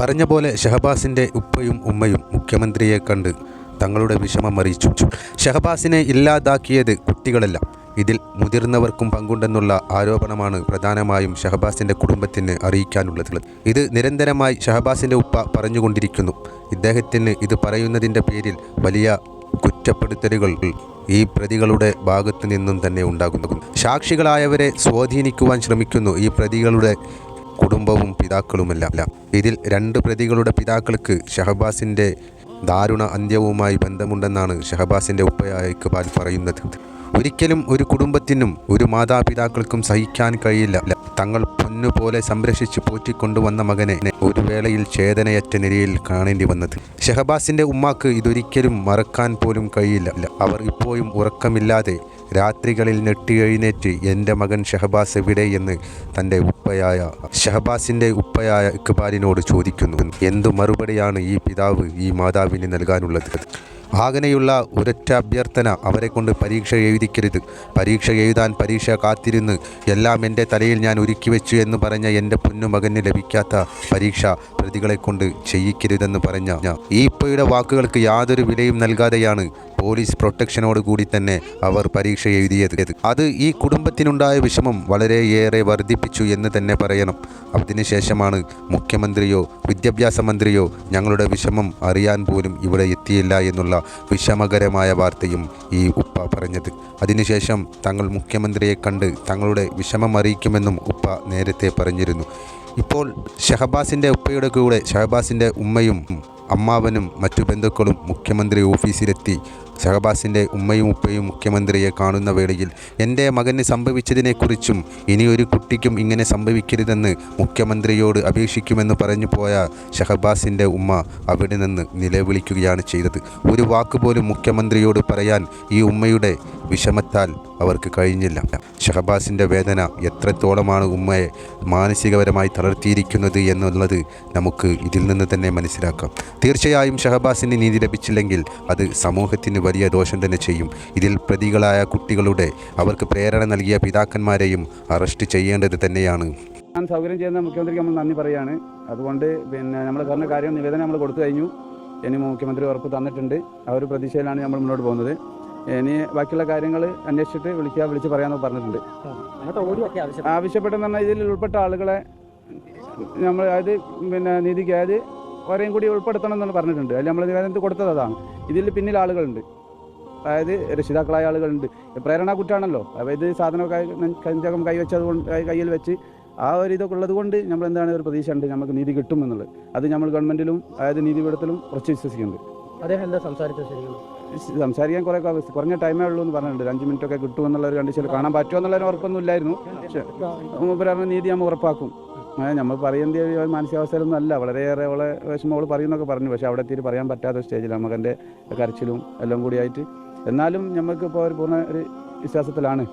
പറഞ്ഞ പോലെ ഷഹബാസിന്റെ ഉപ്പയും ഉമ്മയും മുഖ്യമന്ത്രിയെ കണ്ട് തങ്ങളുടെ വിഷമം അറിയിച്ചു. ഷഹബാസിനെ ഇല്ലാതാക്കിയത് കുട്ടികളല്ല. ഇതിൽ മുതിർന്നവർക്കും പങ്കുണ്ടെന്നുള്ള ആരോപണമാണ് പ്രധാനമായും ഷഹബാസിന്റെ കുടുംബത്തിന് അറിയിക്കാനുള്ളത്. ഇത് നിരന്തരമായി ഷഹബാസിന്റെ ഉപ്പ പറഞ്ഞുകൊണ്ടിരിക്കുന്നു. ഇദ്ദേഹത്തിന് ഇത് പറയുന്നതിന്റെ പേരിൽ വലിയ കുറ്റപ്പെടുത്തലുകൾ ഈ പ്രതികളുടെ ഭാഗത്തു നിന്നും തന്നെ ഉണ്ടാകുന്നു. സാക്ഷികളായവരെ സ്വാധീനിക്കുവാൻ ശ്രമിക്കുന്നു ഈ പ്രതികളുടെ കുടുംബവും പിതാക്കളുമെല്ലാം. ഇതിൽ രണ്ട് പ്രതികളുടെ പിതാക്കൾക്ക് ഷഹബാസിന്റെ ദാരുണ അന്ത്യവുമായി ബന്ധമുണ്ടെന്നാണ് ഷഹബാസിന്റെ ഉപ്പയായ ഇക്ബാൽ പറയുന്നത്. ഒരിക്കലും ഒരു കുടുംബത്തിനും ഒരു മാതാപിതാക്കൾക്കും സഹിക്കാൻ കഴിയില്ല. തങ്ങൾ പൊന്നുപോലെ സംരക്ഷിച്ച് പോറ്റിക്കൊണ്ടുവന്ന മകനെ ഒരു വേളയിൽ ചേതനയറ്റ നിലയിൽ കാണേണ്ടി വന്നത്. ഷഹബാസിന്റെ ഉമ്മാക്ക് ഇതൊരിക്കലും മറക്കാൻ പോലും കഴിയില്ല. അവർ ഇപ്പോഴും ഉറക്കമില്ലാതെ രാത്രികളിൽ നെട്ടി എഴുന്നേറ്റ് എന്റെ മകൻ ഷഹബാസ് എവിടെ എന്ന് തന്റെ ഉപ്പയായ ഷഹബാസിന്റെ ഉപ്പയായ ഇക്ബാലിനോട് ചോദിക്കുന്നു. എന്തു മറുപടിയാണ് ഈ പിതാവ് ഈ മാതാവിന് നൽകാനുള്ളത്? ആകനെയുള്ള ഒരൊറ്റ അഭ്യർത്ഥന അവരെ കൊണ്ട് പരീക്ഷ എഴുതിക്കരുത്. പരീക്ഷ എഴുതാൻ പരീക്ഷ കാത്തിരുന്ന് എല്ലാം എന്റെ തലയിൽ ഞാൻ ഒരുക്കി വെച്ചു എന്ന് പറഞ്ഞ എന്റെ പൊന്നുമകന് ലഭിക്കാത്ത പരീക്ഷ പ്രതികളെ കൊണ്ട് ചെയ്യിക്കരുതെന്ന് പറഞ്ഞ ഈ ഇപ്പയുടെ വാക്കുകൾക്ക് യാതൊരു വിലയും നൽകാതെയാണ് പോലീസ് പ്രൊട്ടക്ഷനോട് കൂടി തന്നെ അവർ പരീക്ഷ എഴുതിയത്. അത് ഈ കുടുംബത്തിനുണ്ടായ വിഷമം വളരെയേറെ വർദ്ധിപ്പിച്ചു എന്ന് തന്നെ പറയണം. അതിനുശേഷമാണ് മുഖ്യമന്ത്രിയോ വിദ്യാഭ്യാസ മന്ത്രിയോ ഞങ്ങളുടെ വിഷമം അറിയാൻ പോലും ഇവിടെ എത്തിയില്ല എന്നുള്ള വിഷമകരമായ വാർത്തയും ഈ ഉപ്പ പറഞ്ഞത്. അതിനുശേഷം തങ്ങൾ മുഖ്യമന്ത്രിയെ കണ്ട് തങ്ങളുടെ വിഷമം അറിയിക്കുമെന്നും ഉപ്പ നേരത്തെ പറഞ്ഞിരുന്നു. ഇപ്പോൾ ഷഹബാസിന്റെ ഉപ്പയുടെ കൂടെ ഷഹബാസിന്റെ ഉമ്മയും അമ്മാവനും മറ്റു ബന്ധുക്കളും മുഖ്യമന്ത്രി ഓഫീസിലെത്തി. ഷഹബാസിന്റെ ഉമ്മയും ഉപ്പയും മുഖ്യമന്ത്രിയെ കാണുന്ന വേളയിൽ എന്റെ മകന് സംഭവിച്ചതിനെക്കുറിച്ചും ഇനി ഒരു കുട്ടിക്കും ഇങ്ങനെ സംഭവിക്കരുതെന്ന് മുഖ്യമന്ത്രിയോട് അപേക്ഷിക്കുമെന്ന് പറഞ്ഞു പോയ ഷഹബാസിന്റെ ഉമ്മ അവിടെ നിന്ന് നിലവിളിക്കുകയാണ് ചെയ്തത്. ഒരു വാക്കുപോലും മുഖ്യമന്ത്രിയോട് പറയാൻ ഈ ഉമ്മയുടെ വിഷമത്താൽ അവർക്ക് കഴിഞ്ഞില്ല. ഷഹബാസിന്റെ വേദന എത്രത്തോളമാണ് ഉമ്മയെ മാനസികപരമായി തളർത്തിയിരിക്കുന്നത് എന്നുള്ളത് നമുക്ക് ഇതിൽ നിന്ന് തന്നെ മനസ്സിലാക്കാം. തീർച്ചയായും ഷഹബാസിന് നീതി ലഭിച്ചില്ലെങ്കിൽ അത് സമൂഹത്തിന് വലിയ ദോഷം തന്നെ ചെയ്യും. ഇതിൽ പ്രതികളായ കുട്ടികളുടെ അവർക്ക് പ്രേരണ നൽകിയ പിതാക്കന്മാരെയും അറസ്റ്റ് ചെയ്യേണ്ടത് തന്നെയാണ്. ഞാൻ സൗകര്യം ചെയ്യുന്ന മുഖ്യമന്ത്രിക്ക് നമ്മൾ നന്ദി പറയുകയാണ് അതുകൊണ്ട് പിന്നെ നമ്മൾ പറഞ്ഞ കാര്യം നിവേദനം നമ്മൾ കൊടുത്തു കഴിഞ്ഞു. ഇനി മുഖ്യമന്ത്രി ഉറപ്പ് തന്നിട്ടുണ്ട്. ആ ഒരു പ്രതീക്ഷയിലാണ് നമ്മൾ മുന്നോട്ട് പോകുന്നത്. ഇനി ബാക്കിയുള്ള കാര്യങ്ങൾ അന്വേഷിച്ചിട്ട് വിളിക്കുക വിളിച്ച് പറയാമെന്ന് പറഞ്ഞിട്ടുണ്ട്. ആവശ്യപ്പെട്ടെന്ന് പറഞ്ഞാൽ ഇതിൽ ഉൾപ്പെട്ട ആളുകളെ നമ്മൾ അതായത് പിന്നെ നീതിക്ക് അതായത് അവരെയും കൂടി ഉൾപ്പെടുത്തണം എന്നാണ് പറഞ്ഞിട്ടുണ്ട്. അതിൽ നമ്മൾ നിവേദനത്തിൽ കൊടുത്തത് അതാണ്. ഇതിൽ പിന്നിൽ ആളുകളുണ്ട്. അതായത് രക്ഷിതാക്കളായ ആളുകളുണ്ട്. പ്രേരണ കുറ്റാണല്ലോ. അതായത് സാധനം കൈ കഞ്ചകം കൈവച്ചത് കൊണ്ട് കയ്യിൽ വെച്ച് ആ ഒരു ഇതൊക്കെ ഉള്ളത് കൊണ്ട് നമ്മൾ എന്താണ് ഒരു പ്രതീക്ഷ ഉണ്ട് നമുക്ക് നീതി കിട്ടും എന്നുള്ളത്. അത് നമ്മൾ ഗവൺമെന്റിലും അതായത് നീതിപീഠത്തിലും കുറച്ച് വിശ്വസിക്കുന്നുണ്ട്. അദ്ദേഹം എന്താ സംസാരിച്ചത് ശരിക്കും? സംസാരിക്കാൻ കുറേ കുറഞ്ഞ ടൈമേ ഉള്ളൂ എന്ന് പറഞ്ഞിട്ടുണ്ട്. അഞ്ച് മിനിറ്റ് ഒക്കെ കിട്ടുമെന്നുള്ള ഒരു കണ്ടീഷനിൽ കാണാൻ പറ്റുമോ എന്നുള്ളതിന് ഒരു ഉറപ്പൊന്നും ഇല്ലായിരുന്നു പക്ഷേ പറഞ്ഞ നീതി നമ്മൾ ഉറപ്പാക്കും. നമ്മൾ പറയുന്ന മാനസികാവസ്ഥയിലൊന്നും അല്ല. വളരെയേറെ അവളെ വിഷമം അവൾ പറയുന്നൊക്കെ പറഞ്ഞു. പക്ഷേ അവിടെ എത്തിയിട്ട് പറയാൻ പറ്റാത്ത സ്റ്റേജിലാണ് എന്റെ കരച്ചിലും എല്ലാം കൂടിയായിട്ട് എന്നാലും നമുക്ക് ഇപ്പോൾ ഒരു പൂർണ ഒരു വിശ്വാസത്തിലാണ്.